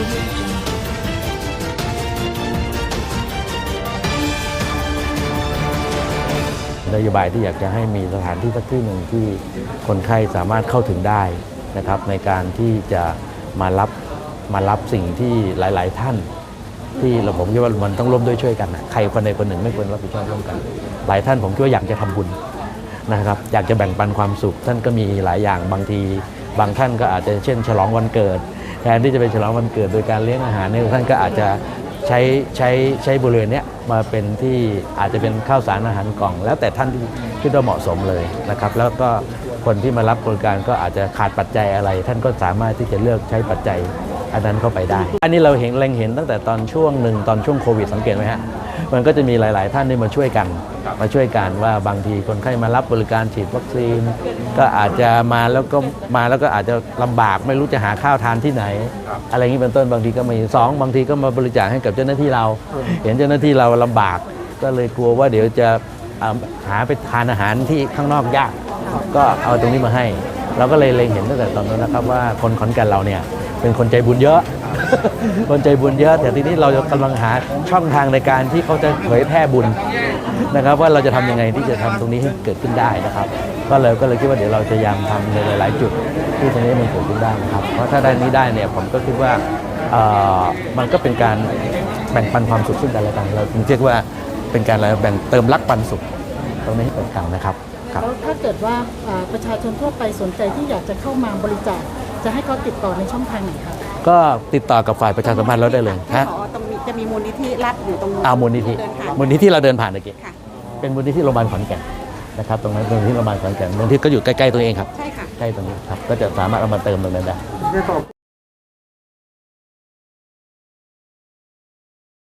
นโยบายที่อยากจะให้มีสถานที่สักที่หนึ่งที่คนไข้สามารถเข้าถึงได้นะครับ ในการที่จะมารับมารับสิ่งที่หลาย ๆ ท่าน ที่เราผมคิดว่ามันต้องร่วมด้วยช่วยกันนะใครคนใดคนหนึ่งไม่ควรรับผิดชอบร่วมกัน หลายท่านผมคิดว่าอยากจะทำบุญนะครับ อยากจะแบ่งปันความสุข ท่านก็มีหลายอย่างบางที บางท่านก็อาจจะเช่น ฉลองวันเกิด แทนที่จะไปฉลองวันเกิดโดยการเลี้ยงอาหารเนี่ยท่านก็อาจจะใช้ใช้ใช้บริเวณเนี้ยมาเป็นที่อาจจะเป็นข้าวสารอาหารกล่อง แล้วแต่ท่านที่คิดว่าเหมาะสมเลยนะครับ แล้วก็คนที่มารับบริการก็อาจจะขาดปัจจัยอะไร ท่านก็สามารถที่จะเลือกใช้ปัจจัยอันนั้นเข้าไปได้ อันนี้เราเห็นเล็งเห็นตั้งแต่ตอนช่วงหนึ่งตอนช่วงโควิดสังเกตไหมฮะมันก็จะมีหลาย ๆ ท่านที่มาช่วยกัน มาช่วยกันว่าบางทีคนไข้มารับบริการฉีดวัคซีน ก็อาจจะมาแล้วก็มาแล้วก็อาจจะลำบากไม่รู้จะหาข้าวทานที่ไหน อะไรอย่างนี้เป็นต้นบางทีก็มีสองบางทีก็มาบริจาคให้กับเจ้าหน้าที่เรา เห็นเจ้าหน้าที่เราลำบาก ก็เลยกลัวว่าเดี๋ยวจะอ่าหาไปทานอาหารที่ข้างนอกยาก ก็เอาตรงนี้มาให้ เราก็เลยเล็งเห็นตั้งแต่ตอนนั้นนะครับว่าคนขอนแก่นเราเนี่ยเป็นคนใจบุญเยอะคนใจบุญเยอะ แต่ทีนี้เรากำลังหาช่องทางในการที่เขาจะเผยแพร่บุญ นะครับ ว่าเราจะทำยังไงที่จะทำตรงนี้ให้เกิดขึ้นได้นะครับ ก็เลยก็เลยคิดว่าเดี๋ยวเราจะพยายามทำในหลาย ๆ จุดที่ตรงนี้มันเกิดขึ้นได้นะครับ เพราะถ้าได้นี้ได้เนี่ยผมก็คิดว่าเอ่อมันก็เป็นการแบ่งปันความสุขซึ่งกันและกันเราจึงเรียกว่าเป็นการอะไรแบ่งเติมรักปันสุขตรงนี้ให้เกิดกันนะครับครับแล้วถ้าเกิดว่าอ่าประชาชนทั่วไปสนใจที่อยากจะเข้ามาบริจาคจะให้เขาติดต่อในช่องทางไหนครับก็ติดต่อกับฝ่ายประชาสัมพันธ์เราได้เลยถ้าฮะขอตรงนี้ จะมีมูลนิธิรับอยู่ตรงนู้นเอามูลนิธิเดินผ่านมูลนิธิเราเดินผ่านเมื่อกี้ค่ะ เป็นมูลนิธิโรงพยาบาลขอนแก่นนะครับตรงนั้นมูลนิธิโรงพยาบาลขอนแก่นมูลนิธิก็อยู่ใกล้ๆตัวเองครับใช่ค่ะ ใกล้ตรงนี้ครับก็จะสามารถเอามาเติมตรงนั้นได้